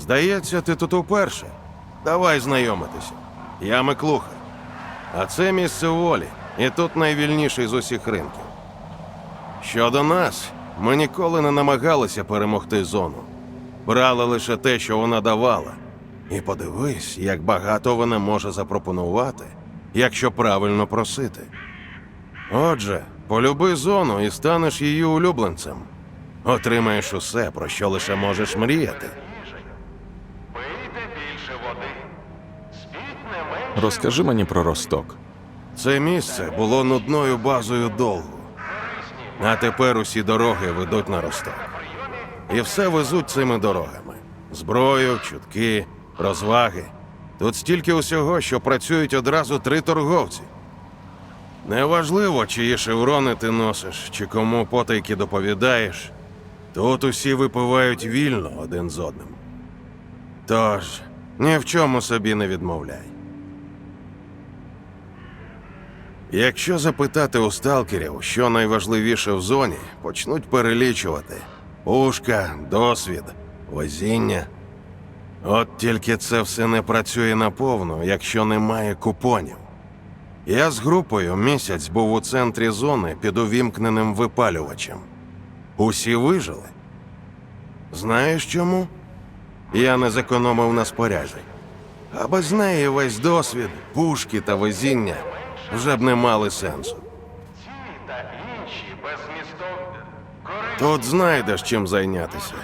Здається, ти тут уперше. Давай знайомитися. Я Миклуха. А це місце волі, і тут найвільніший з усіх ринків. Щодо нас, ми ніколи не намагалися перемогти зону. Брали лише те, що вона давала. І подивись, як багато вона може запропонувати, якщо правильно просити. Отже, полюби зону і станеш її улюбленцем. Отримаєш усе, про що лише можеш мріяти. Більше води. Спіть не менше. Розкажи мені про Росток. Це місце було нудною базою довго. А тепер усі дороги ведуть на росток. І все везуть цими дорогами: зброю, чутки, розваги. Тут стільки усього, що працюють одразу три торговці. Неважливо, чиї шеврони ти носиш, чи кому потайки доповідаєш. Тут усі випивають вільно один з одним. Тож, ні в чому собі не відмовляй. Якщо запитати у сталкерів, що найважливіше в зоні, почнуть перелічувати: пушка, досвід, везіння. От тільки це все не працює наповну, якщо немає купонів. Я з групою місяць був у центрі зони під увімкненим випалювачем. Усі вижили. Знаєш чому? Я не зекономив на споряжі. А без неї весь досвід, пушки та везіння вже б не мали сенсу. Ці та інші беззмістовні. Кори Тут знайдеш чим зайнятися.